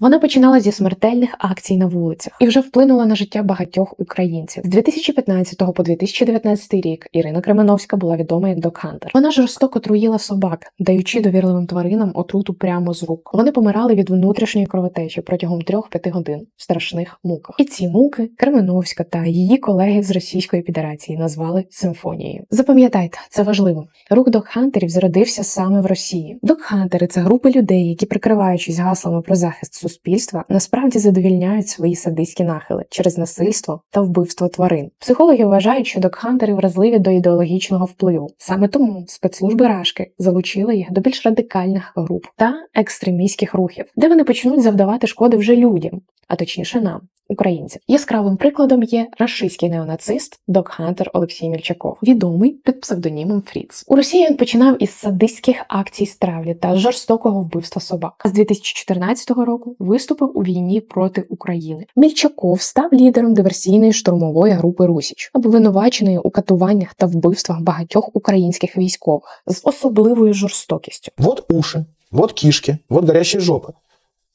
Вона починала зі смертельних акцій на вулицях і вже вплинула на життя багатьох українців. З 2015 по 2019 рік Ірина Кременовська була відома як Докхантер. Вона жорстоко труїла собак, даючи довірливим тваринам отруту прямо з рук. Вони помирали від внутрішньої кровотечі протягом 3-5 годин в страшних муках. І ці муки Кременовська та її колеги з Російської Федерації назвали симфонією. Запам'ятайте, це важливо. Рух докхантерів зародився саме в Росії. Докхантери це групи людей, які, прикриваючись гаслами про захист суспільства, насправді задовільняють свої садистські нахили через насильство та вбивство тварин. Психологи вважають, що докхантери вразливі до ідеологічного впливу. Саме тому спецслужби Рашки залучили їх до більш радикальних груп та екстремістських рухів, де вони почнуть завдавати шкоди вже людям, а точніше нам. Українців яскравим прикладом є рашистський неонацист Докхантер Олексій Мільчаков, відомий під псевдонімом Фріц. У Росії він починав із садистських акцій стравлі та жорстокого вбивства собак. А з 2014 року виступив у війні проти України. Мільчаков став лідером диверсійної штурмової групи Русіч, обвинуваченої у катуваннях та вбивствах багатьох українських військових з особливою жорстокістю. Вот уши, вот кишки, вот горящие жопы.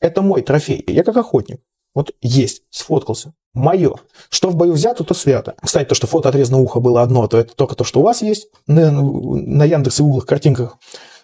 Это мой трофей. Я как охотник. Вот есть, сфоткался. Мое. Что в бою взято, то свято. Кстати, то, что фото отрезанного уха было одно, то это только то, что у вас есть на, на Яндекс и Гуглах картинках.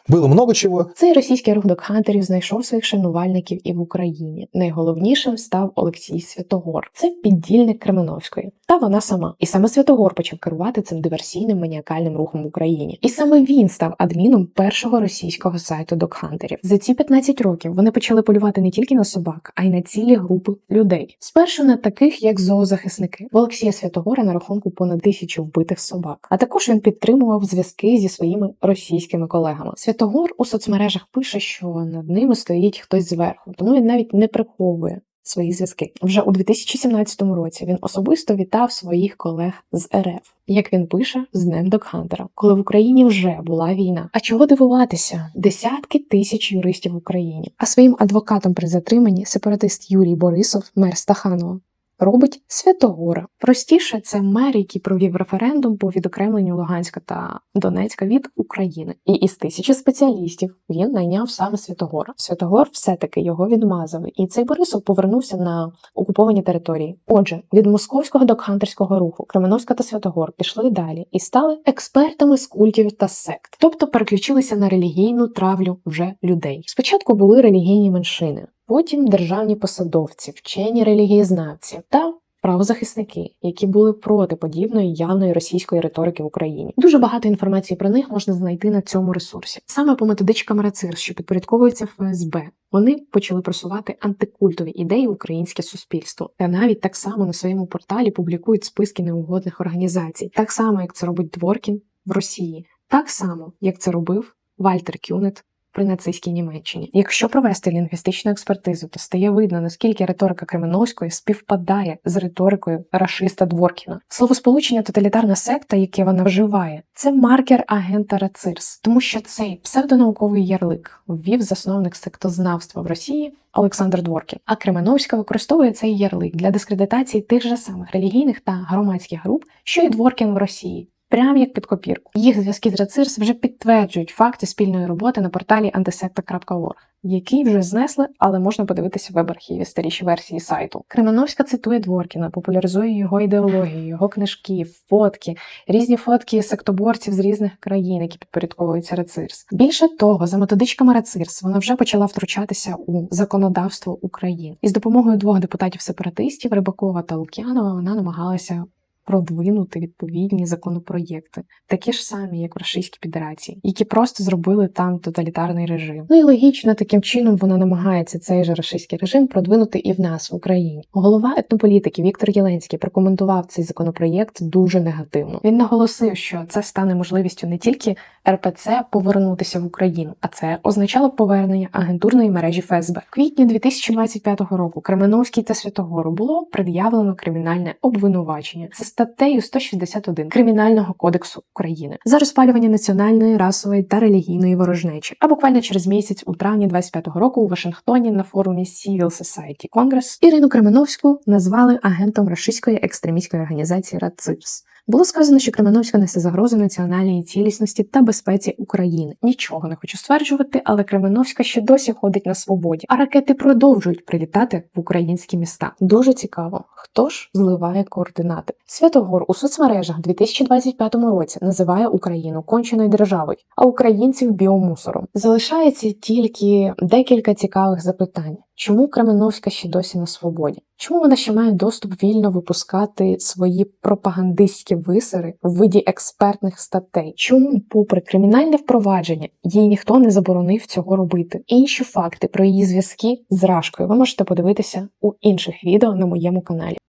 Было много чего. Цей російський рух докхантерів знайшов своїх шанувальників і в Україні. Найголовнішим став Олексій Святогор. Це піддільник Кременовської. Та вона сама. І саме Святогор почав керувати цим диверсійним маніакальним рухом в Україні. І саме він став адміном першого російського сайту докхантерів. За ці 15 років вони почали полювати не тільки на собак, а й на цілі групи людей. Спершу на таких, як зоозахисники. В Олексія Святогора на рахунку понад тисячу вбитих собак. А також він підтримував зв'язки зі своїми російськими колегами. Святогор у соцмережах пише, що над ними стоїть хтось зверху, тому він навіть не приховує свої зв'язки. Вже у 2017 році він особисто вітав своїх колег з РФ. Як він пише, з Днем Докхантера, коли в Україні вже була війна. А чого дивуватися? Десятки тисяч юристів в Україні. А своїм адвокатом при затриманні сепаратист Юрій Борисов, мер Стаханова, робить Святогора. Простіше це мер, який провів референдум по відокремленню Луганська та Донецька від України. І із тисячі спеціалістів він найняв саме Святогора. Святогор все-таки його відмазав, і цей Борисов повернувся на окуповані території. Отже, від московського докхантерського руху Кременовська та Святогор пішли далі і стали експертами з культів та сект, тобто переключилися на релігійну травлю вже людей. Спочатку були релігійні меншини. Потім державні посадовці, вчені релігієзнавці та правозахисники, які були проти подібної явної російської риторики в Україні. Дуже багато інформації про них можна знайти на цьому ресурсі. Саме по методичкам РАЦИР, що підпорядковується ФСБ, вони почали просувати антикультові ідеї в українське суспільство, та навіть так само на своєму порталі публікують списки неугодних організацій, так само як це робить Дворкін в Росії, так само як це робив Вальтер Кюнет при нацистській Німеччині. Якщо провести лінгвістичну експертизу, то стає видно, наскільки риторика Кременовської співпадає з риторикою рашиста Дворкіна. Словосполучення тоталітарна секта, яке вона вживає, це маркер агента Рацирс, тому що цей псевдонауковий ярлик ввів засновник сектознавства в Росії. Олександр Дворкін, а Кременовська використовує цей ярлик для дискредитації тих же самих релігійних та громадських груп, що й Дворкін в Росії. Прям як під копірку. Їх зв'язки з Рецирс вже підтверджують факти спільної роботи на порталі antisecta.org, який вже знесли, але можна подивитися в веб-архіві старіші версії сайту. Кременовська цитує Дворкіна, популяризує його ідеологію, його книжки, фотки, різні фотки сектоборців з різних країн, які підпорядковуються Рецирс. Більше того, за методичками Рецирс вона вже почала втручатися у законодавство України. І з допомогою двох депутатів-сепаратистів Рибакова та Лук'янова вона намагалася продвинути відповідні законопроєкти, такі ж самі, як в Російській Федерації, які просто зробили там тоталітарний режим. Ну і логічно, таким чином вона намагається цей же російський режим продвинути і в нас в Україні. Голова етнополітики Віктор Єленський прокоментував цей законопроєкт дуже негативно. Він наголосив, що це стане можливістю не тільки РПЦ повернутися в Україну, а це означало повернення агентурної мережі ФСБ. В квітні 2025 року Кременовський та Святогору було пред'явлено кримінальне обвинувачення. Статтею 161 Кримінального кодексу України за розпалювання національної, расової та релігійної ворожнечі. А буквально через місяць, у травні 25-го року, у Вашингтоні на форумі Civil Society Congress Ірину Кременовську назвали агентом рашистської екстремістської організації РАЦИРС. Було сказано, що Кременовська несе загрозу національній цілісності та безпеці України. Нічого не хочу стверджувати, але Кременовська ще досі ходить на свободі, а ракети продовжують прилітати в українські міста. Дуже цікаво, хто ж зливає координати. Святогор у соцмережах у 2025 році називає Україну конченою державою, а українців біомусором. Залишається тільки декілька цікавих запитань. Чому Кременовська ще досі на свободі? Чому вона ще має доступ вільно випускати свої пропагандистські висери в виді експертних статей? Чому, попри кримінальне впровадження, їй ніхто не заборонив цього робити? Інші факти про її зв'язки з Рашкою ви можете подивитися у інших відео на моєму каналі.